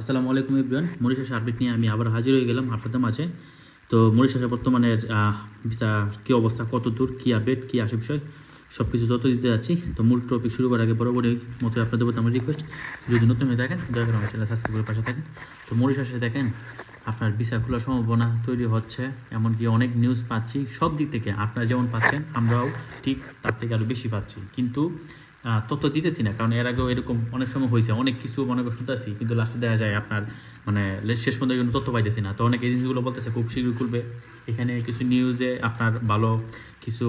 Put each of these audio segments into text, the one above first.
আসসালামু আলাইকুম Ibran Mauritius update নিয়ে আমি আবার হাজির হয়ে গেলাম আপনাদের মাঝে। তো মরিশাসের বর্তমানের ভিসা কী অবস্থা, কত দূর, কী আপডেট কী আসে বিষয় সব কিছু তত দিতে যাচ্ছি। তো মূল টপিক শুরু করার আগে বরাবরই মতো আপনাদের প্রতি আমার রিকোয়েস্ট যদি নতুন হয়ে থাকেন, দয়া করে আমার চ্যানেল সাবস্ক্রাইব করে পাশে থাকেন। তো মরিশাসে দেখেন, আপনার ভিসা খোলার সম্ভাবনা তৈরি হচ্ছে, এমনকি অনেক নিউজ পাচ্ছি। সব দিক থেকে আপনারা যেমন পাচ্ছেন, আমরাও ঠিক তার থেকে আরও বেশি পাচ্ছি। কিন্তু তথ্য দিতেছি না, কারণ এর আগেও এরকম অনেক সময় হয়েছে। অনেক কিছু মনে করে শুনতেছি, কিন্তু লাস্টে দেওয়া যায় আপনার মানে শেষ পর্যন্ত কোনো তথ্য পাইতেছি না। তো অনেক এজেন্সিগুলো বলতেছে, খুব শীঘ্রই খুলবে। এখানে কিছু নিউজে আপনার ভালো কিছু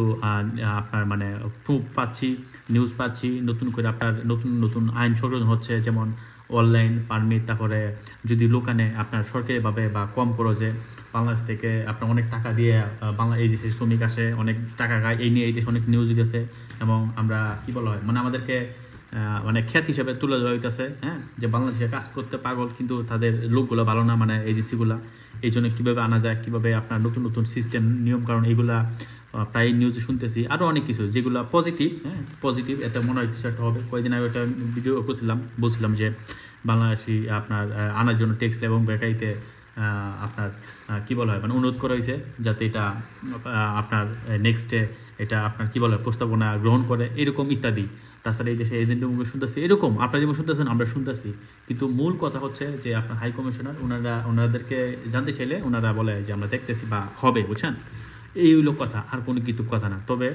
আপনার মানে প্রুফ পাচ্ছি নিউজ পাচ্ছি। নতুন করে আপনার নতুন নতুন আইন সংশোধন হচ্ছে, যেমন অনলাইন পারমিট তারপরে যদি লোকানে আপনার সরকারিভাবে বা কম খরচে বাংলাদেশ থেকে আপনার অনেক টাকা দিয়ে বাংলা এই দেশে শ্রমিক আসে অনেক টাকা খায় এই নিয়ে এই দেশে অনেক নিউজ দিতেছে এবং আমরা কি বলা হয় মানে আমাদেরকে মানে খ্যাত হিসেবে তুলে ধরা হইতেছে হ্যাঁ? যে বাংলাদেশে কাজ করতে পাগল কিন্তু তাদের লোকগুলো ভালো না মানে এজেন্সিগুলা এই জন্য কীভাবে আনা যায় কীভাবে আপনার নতুন নতুন সিস্টেম নিয়ম কারণ এইগুলা প্রায় নিউজে শুনতেছি। আরও অনেক কিছু যেগুলো পজিটিভ হ্যাঁ? পজিটিভ এটা মনে হয় কিছু একটা হবে। কয়েকদিন আগে একটা ভিডিও করছিলাম বলছিলাম যে বাংলাদেশি আপনার আনার জন্য টেক্সট এবং বেকারিতে আহ, আপনার কি বলা হয় মানে অনুরোধ করা হয়েছে যাতে এটা আপনার নেক্সটে এটা আপনার, কি বলা হয়, প্রস্তাবনা গ্রহণ করে, এরকম ইত্যাদি। তাছাড়া এই দেশে এজেন্ট মুখে শুনতেছি, এরকম, আপনারা যেমন শুনতেছেন, আমরা শুনতেছি। কিন্তু মূল কথা হচ্ছে যে আপনার হাই কমিশনার, ওনারা, ওনাদেরকে জানতে চাইলে ওনারা বলে যে আমরা দেখতেছি বা হবে, বুঝছেন? এই হলো কথা, আর কোনো কিন্তু কথা না। তবে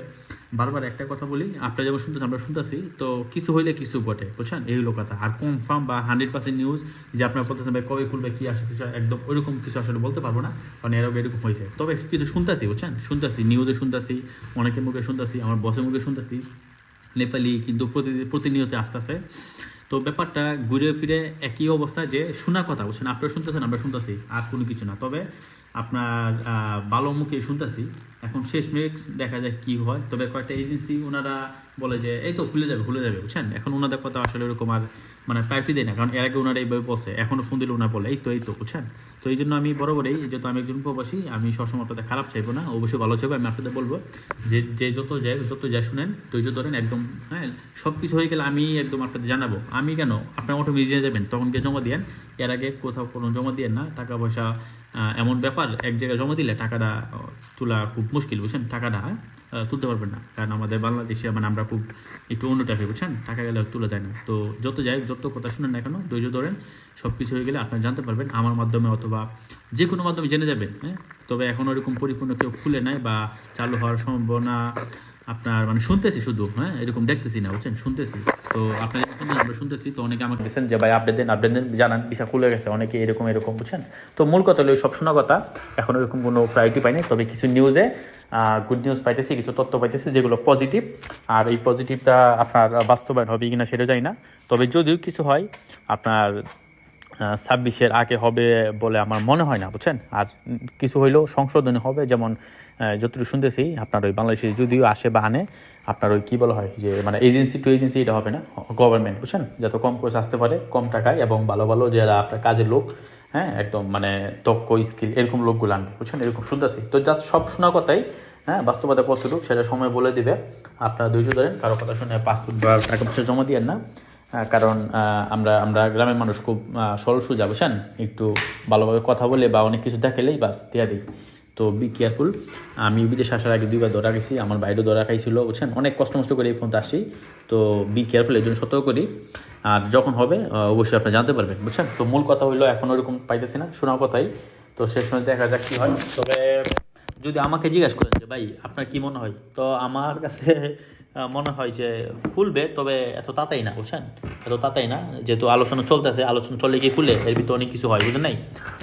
বারবার একটা কথা বলি, আপনারা যেমন শুনতেছেন, আমরা শুনতেছি, তো কিছু হইলে কিছু ঘটে, বুঝছেন? এই হলো কথা। আর কনফার্ম বা হান্ড্রেড পার্সেন্ট নিউজ যে আপনারা বলতেছেন, ভাই, কবে খুলবে, কি আসে, কিছু একদম ওইরকম কিছু আসলে বলতে পারব না, কারণ এর আগে এরকম হয়েছে। তবে কিছু শুনতেছি, বুঝছেন? শুনতেছি নিউজে শুনতেছি, অনেকের মুখে শুনতেছি, আমার বসের মুখে শুনতেছি, নেপালি কিন্তু প্রতি, প্রতিনিয়ত আসতেছে। তো ব্যাপারটা ঘুরে ফিরে একই অবস্থা যে, শোনা কথা, বুঝছেন? আপনারা শুনতেছেন, আমরা শুনতেছি, আর কোনো কিছু না। তবে আপনার ভালো মুখে শুনতেছি। এখন শেষ মিনিট দেখা যায় কি হয়। তবে কয়েকটা এজেন্সি ওনারা বলে যে, এই তো খুলে যাবে খুলে যাবে, বুঝছেন? এখন ওনাদের কথা আসলে ওরকম আর মানে প্রায়োরিটি দেয় না। কারণ এর আগে ওনারা এইভাবে বসে এখনও ফোন দিলে ওনারা বলে, এই তো এই তো, বুঝছেন? তো এই জন্য আমি বরাবরই, যেহেতু আমি একজন প্রবাসী আমি সবসময় আপনাদের খারাপ চাইব না, অবশ্যই ভালো চাইব। আমি আপনাদের বলব যে যে যত যায় যত যায় শুনেন, ধৈর্য ধরেন, একদম হ্যাঁ সব কিছু হয়ে গেলে আমি একদম আপনাদের জানাব। আমি কেন? আপনার অটো মিউজিয়ামে যাবেন, তখন গিয়ে জমা দিয়েন। এর আগে কোথাও কোনো জমা দিয়েন না, টাকা পয়সা এমন ব্যাপার এক জায়গায় জমা দিলে টাকাটা তোলা খুব মুশকিল, বুঝছেন? টাকাটা তুলতে পারবেন না। কারণ আমাদের বাংলাদেশে মানে আমরা খুব একটু অন্য টাকা বুঝছেন? টাকা গেলে তোলা যায় না। তো যত যাই যত কথা শুনেন না কেন, ধৈর্য ধরেন সব কিছু হয়ে গেলে আপনারা জানতে পারবেন। আমার মাধ্যমে অথবা যে কোনো মাধ্যমে জেনে যাবেন হ্যাঁ? তবে এখন ওরকম পরিপূর্ণ কেউ খুলে নাই বা চালু হওয়ার সম্ভাবনা আপনার মানে শুনতেছি শুধু হ্যাঁ? এরকম দেখতেছি না, বুঝছেন? শুনতেছি। তো আপনার আমরা শুনতেছি, তো অনেকে আমাকে দিচ্ছেন যে, ভাই আপডেট দেন আপডেট দেন, জানান, ভিসা খুলে গেছে। অনেকে এরকম এরকম, বুঝছেন? তো মূল কথা হলো, সব শোনা কথা। এখন এরকম কোনো প্রায়োরিটি পাইনি, তবে কিছু নিউজে গুড নিউজ পাইতেছি, কিছু তথ্য পাইতেছি, যেগুলো পজিটিভ আর এই পজিটিভটা আপনার বাস্তবায়ন হবে কিনা সেটা জানি না। তবে যদিও কিছু হয়, আপনার ছাব্বিশের আগে হবে বলে আমার মনে হয় না, বুঝছেন? আর কিছু হইলেও সংশোধনী হবে, যেমন যতটুকু শুনতেছি, আপনার ওই বাংলাদেশে যদিও আসে বা আনে, আপনার ওই কী বলা হয়, যে মানে এজেন্সি টু এজেন্সি এটা হবে না গভর্নমেন্ট বুঝছেন? যত কম করে আসতে পারে, কম টাকায়, এবং ভালো ভালো যারা আপনার কাজের লোক হ্যাঁ একদম মানে দক্ষ স্কিল এরকম লোকগুলো আনবে, বুঝছেন? এরকম শুনতেছি। তো যা, সব শোনা কথাই হ্যাঁ বাস্তবতা কতটুকু, সেটা সময় বলে দিবে। আপনারা ধৈর্য ধরেন, কারও কথা শুনে পাসপোর্ট বা টাকা পয়সা জমা দিয়েন না। কারণ আমরা আমরা গ্রামের মানুষ খুব সরল সোজা, বুঝছেন? একটু ভালোভাবে কথা বলে বা অনেক কিছু দেখালেই বাস দেওয়া দিই। তো বি কেয়ারফুল আমি বিদেশে আসার আগে দুইবার ধরা গেছি আমার বাইরেও ধরা খাইছিল, বুঝছেন? অনেক কষ্ট মষ্ট করে এই ফোনটা আসি তো বি কেয়ারফুল এর জন্য সতর্ক করি। আর যখন হবে অবশ্যই আপনি জানতে পারবেন, বুঝছেন? তো মূল কথা হইল, এখন ওরকম পাইতেছি না, শোনার কথাই। তো শেষ মেশ দেখা যাক কি হয়। তবে যদি আমাকে জিজ্ঞাসা করেন যে, ভাই, আপনার কি মনে হয়? তো আমার কাছে মনে হয় যে খুলবে, তবে এত তাতাই না, বুঝছেন? এত তাতাই না। যেহেতু আলোচনা চলতেছে, আলোচনা চলে গিয়ে খুলে এর ভিতরে অনেক কিছু হয়, বুঝলেন নাই?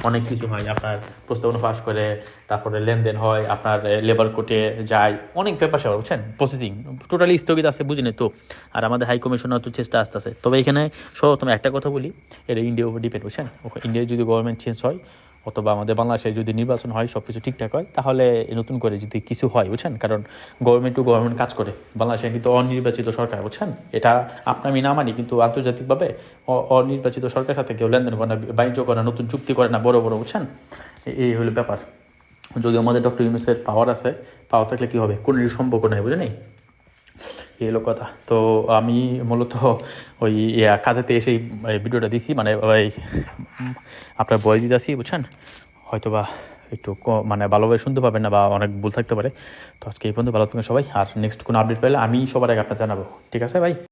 অনেক কিছু হয়। আপনার প্রস্তাবনা পাস করে, তারপরে লেনদেন হয়, আপনার লেবার কোর্টে যায়। অনেক ব্যাপার স্যাপার বুঝছেন? প্রসেসিং টোটালি স্থগিত আছে, বুঝিনি তো। আর আমাদের হাই কমিশনার তো চেষ্টা আসতেছে। তবে এখানে সর্বপ্রথম একটা কথা বলি, এটা ইন্ডিয়ার উপর ডিপেন্ড বুঝছেন? ইন্ডিয়ায় যদি গভর্নমেন্ট চেঞ্জ হয় অথবা আমাদের বাংলাদেশে যদি নির্বাচন হয় সব কিছু ঠিকঠাক হয়, তাহলে নতুন করে যদি কিছু হয়, বুঝছেন? কারণ গভর্নমেন্ট টু গভর্নমেন্ট কাজ করে। বাংলাদেশে কিন্তু অনির্বাচিত সরকার, বুঝছেন? এটা আপনার আমি না মানি, কিন্তু আন্তর্জাতিকভাবে অনির্বাচিত সরকারের সাথে কেউ লেনদেন করে না, বাণিজ্য করে না, নতুন চুক্তি করে না, বড় বড়, বুঝছেন? এই হলো ব্যাপার। যদি আমাদের ডক্টর ইউনুসের পাওয়ার আছে পাওয়ার থাকলে কি হবে? কোনো সম্পর্ক নাই বুঝে নেই এই হলো কথা। তো আমি মূলত ওই কাজেতে এসে ভিডিওটা দিছি মানে ওই, আপনার বয়স দিতেছি বুঝছেন? হয়তো বা একটু মানে ভালোভাবে শুনতে পাবেন না বা অনেক ভুল থাকতে পারে। তো আজকে এই পর্যন্ত, ভালো থাকবেন সবাই। আর নেক্সট কোনো আপডেট পেলে আমি সবার আগে আপনার জানাব। ঠিক আছে ভাই?